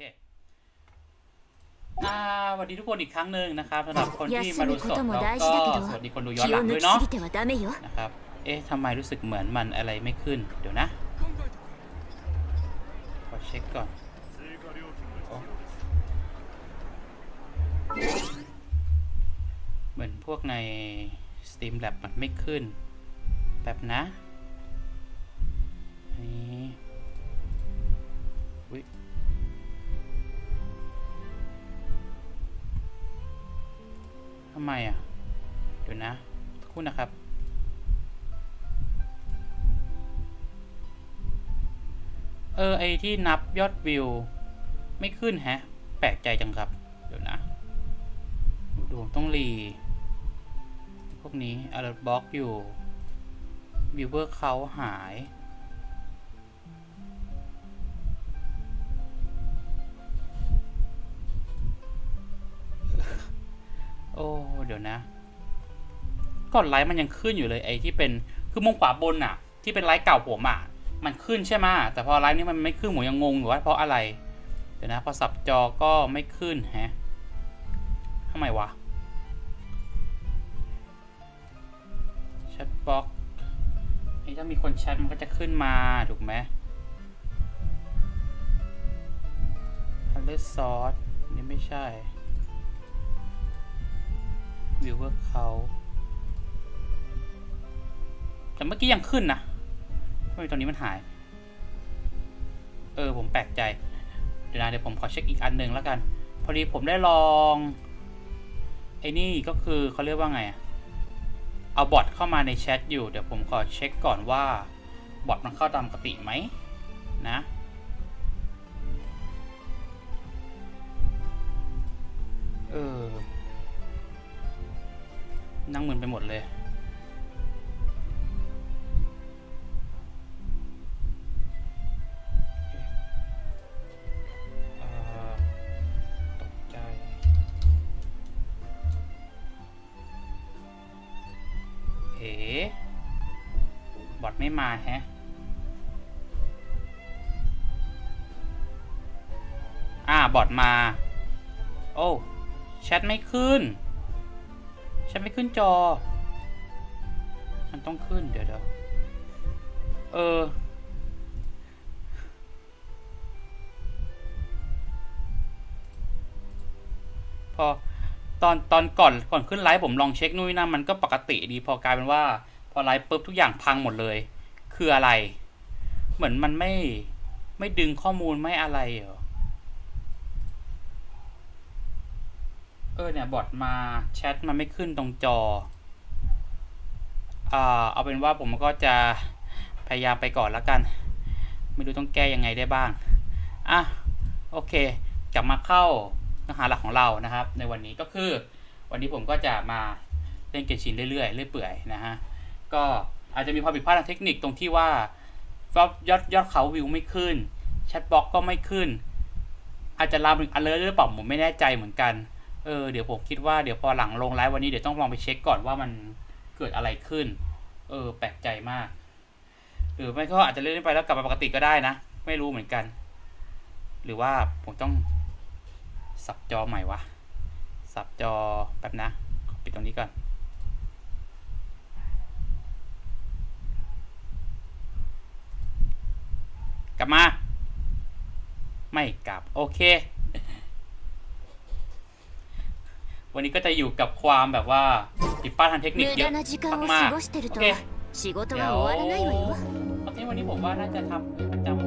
คสวัสดีทุกคนอีกครั้งหนึ่งนะครับสำหรับคนที่มาดูสดแล้วก็สวัสดีคนดูย้อนหลังด้วยเนาะนะครับ เอ๊ะทำไมรู้สึกเหมือนมันอะไรไม่ขึ้น เดี๋ยวนะ ขอเช็คก่อนเหมือนพวกใน Steam Lab มันไม่ขึ้น แบบนะ นี่วิำไมอะเดี๋ยวนะสักครู่นะครับ เออ ไอที่นับยอดวิว ไม่ขึ้นแฮะ แปลกใจจังครับ เดี๋ยวนะ ดูต้องรี พวกนี้ alert box อยู่ viewer เขาหาย เดี๋ยวนะก่อนไลฟ์มันยังขึ้นอยู่เลยไอ้ที่เป็นคือมุมขวาบนอะที่เป็นไลฟ์เก่าผมอะมันขึ้นใช่ไหมแต่พอไลฟ์นี้มันไม่ขึ้นผมยังงงอยู่ว่าเพราะอะไรเดี๋ยวนะพอสับจอก็ไม่ขึ้นแฮะทำไมวะแชทบล็อกไอ้ถ้ามีคนแชทมันก็จะขึ้นมาถูกไหม color source นี่ไม่ใช่ viewer เขาแต่เมื่อกี้ยังขึ้นนะทำไมตอนนี้มันหาย เออผมแปลกใจ เดี๋ยวนะเดี๋ยวผมขอเช็คอีกอันหนึ่งแล้วกัน พอดีผมได้ลอง ไอ้นี่ก็คือเขาเรียกว่าไงอะเอาบอทเข้ามาในแชทอยู่ เดี๋ยวผมขอเช็คก่อนว่า บอทมันเข้าตามปกติไหมนะเออ นั่งมึนไปหมดเลยเอ่อตกใจ เอ๋บอทไม่มาแฮะอ่าบอทมา โอ้แชทไม่ขึ้น แชทไม่ขึ้นจอ มันต้องขึ้นเดี๋ยวเดี๋ยวเออ พอตอนตอนก่อนก่อนขึ้นไลฟ์ผมลองเช็คนู่นนนั่นมันก็ปกติดีพอกลายเป็นว่า พอไลฟ์ปุ๊บทุกอย่างพังหมดเลย คืออะไร เหมือนมันไม่ไม่ดึงข้อมูลไม่อะไรเหรอ เออเนี่ยบอทมาแชทมันไม่ขึ้นตรงจอ อ่าเอาเป็นว่าผมก็จะพยายามไปก่อนแล้วกัน ไม่รู้ต้องแก้ยังไงได้บ้าง อะโอเคกลับมาเข้าเนื้อหาหลักของเรานะครับ ในวันนี้ก็คือ วันนี้ผมก็จะมาเล่นเกมชินเรื่อยๆเรื่อยเปื่อยนะฮะก็อาจจะมีความผิดพลาดทางเทคนิคตรงที่ว่ายอดยอดยอดเขาวิวไม่ขึ้นแชทบล็อกก็ไม่ขึ้น อาจจะลามถึง alert หรือเปล่าผมไม่แน่ใจเหมือนกัน เออเดี๋ยวผมคิดว่าเดี๋ยวพอหลังลงไลฟ์วันนี้เดี๋ยวต้องลองไปเช็คก่อนว่ามันเกิดอะไรขึ้น เออ แปลกใจมากหรือไม่ก็อาจจะเล่นไปแล้วกลับมาปกติก็ได้นะ ไม่รู้เหมือนกัน หรือว่าผมต้องสับจอใหม่วะสับจอแป๊บนะปิดตรงนี้ก่อนกลับมา ไม่กลับ โอเค วันนี้ก็จะอยู่กับความแบบว่าผิดพลาดทางเทคนิคเยอะมากโอเคเดี๋ยวโอเควันนี้ผมว่าน่าจะทำประจำ